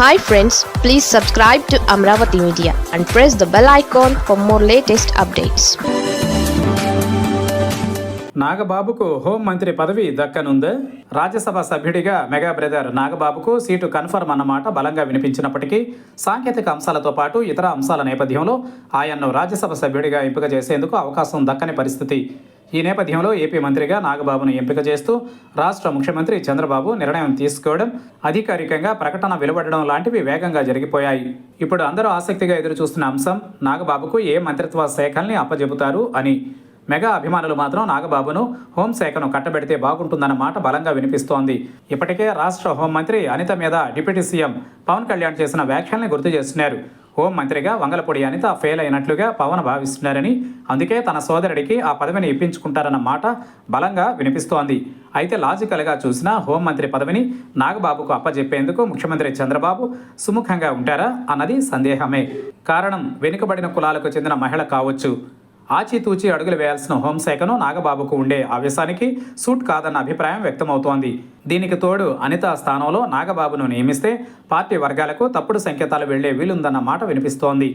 Hi friends please subscribe to Amaravati media and press the bell icon for more latest updates నాగబాబుకు home మంత్రి పదవి దక్కనుందా రాజ్యసభ సభ్యుడిగా mega brother నాగబాబుకు seat confirm అన్నమాట బలంగా వినిపించినప్పటికీ సాంకేతిక అంశాలతో పాటు ఇతర అంశాల నేపథ్యంలో ఆయన్ను రాజ్యసభ సభ్యుడిగా ఎంపిక చేసేందుకు అవకాశం దక్కని పరిస్థితి. ఈ నేపథ్యంలో ఏపీ మంత్రిగా నాగబాబును ఎంపిక చేస్తూ రాష్ట్ర ముఖ్యమంత్రి చంద్రబాబు నిర్ణయం తీసుకోవడం అధికారికంగా ప్రకటన వెలువడడం లాంటివి వేగంగా జరిగిపోయాయి. ఇప్పుడు అందరూ ఆసక్తిగా ఎదురు చూస్తున్న అంశం నాగబాబుకు ఏ మంత్రిత్వ శాఖల్ని అప్పజెబుతారు అని. మెగా అభిమానులు మాత్రం నాగబాబును హోంశాఖను కట్టబెడితే బాగుంటుందన్న మాట బలంగా వినిపిస్తోంది. ఇప్పటికే రాష్ట్ర హోంమంత్రి అనిత మీద డిప్యూటీ సీఎం పవన్ కళ్యాణ్ చేసిన వ్యాఖ్యల్ని గుర్తు చేస్తున్నారు. హోంమంత్రిగా వంగలపూడి అనిత ఫెయిల్ అయినట్లుగా పవన్ భావిస్తున్నారని అందుకే తన సోదరుడికి ఆ పదవిని ఇప్పించుకుంటారన్న మాట బలంగా వినిపిస్తోంది. అయితే లాజికల్గా చూసినా హోంమంత్రి పదవిని నాగబాబుకు అప్పజెప్పేందుకు ముఖ్యమంత్రి చంద్రబాబు సుముఖంగా ఉంటారా అన్నది సందేహమే. కారణం వెనుకబడిన కులాలకు చెందిన మహిళ కావచ్చు. ఆచితూచి అడుగులు వేయాల్సిన హోంశాఖను నాగబాబుకు ఉండే ఆవేశానికి సూట్ కాదన్న అభిప్రాయం వ్యక్తమవుతోంది. దీనికి తోడు అనిత స్థానంలో నాగబాబును నియమిస్తే పార్టీ వర్గాలకు తప్పుడు సంకేతాలు వెళ్ళే వీలుందన్న మాట వినిపిస్తోంది.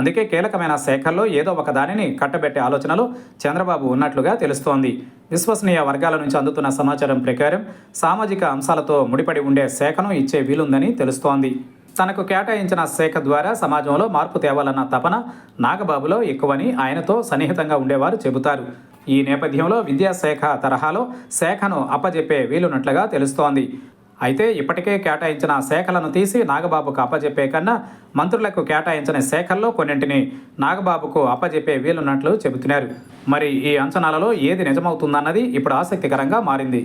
అందుకే కీలకమైన శాఖల్లో ఏదో ఒక దానిని కట్టబెట్టే ఆలోచనలో చంద్రబాబు ఉన్నట్లుగా తెలుస్తోంది. విశ్వసనీయ వర్గాల నుంచి అందుతున్న సమాచారం ప్రకారం సామాజిక అంశాలతో ముడిపడి ఉండే శాఖను ఇచ్చే వీలుందని తెలుస్తోంది. తనకు కేటాయించిన శాఖ ద్వారా సమాజంలో మార్పు తేవాలన్న తపన నాగబాబులో ఎక్కువని ఆయనతో సన్నిహితంగా ఉండేవారు చెబుతారు. ఈ నేపథ్యంలో విద్యాశాఖ తరహాలో శాఖను అప్పజెప్పే వీలున్నట్లుగా తెలుస్తోంది. అయితే ఇప్పటికే కేటాయించిన శాఖలను తీసి నాగబాబుకు అప్పజెప్పే కన్నా మంత్రులకు కేటాయించిన శాఖల్లో కొన్నింటిని నాగబాబుకు అప్పజెప్పే వీలున్నట్లు చెబుతున్నారు. మరి ఈ అంచనాలలో ఏది నిజమవుతుందన్నది ఇప్పుడు ఆసక్తికరంగా మారింది.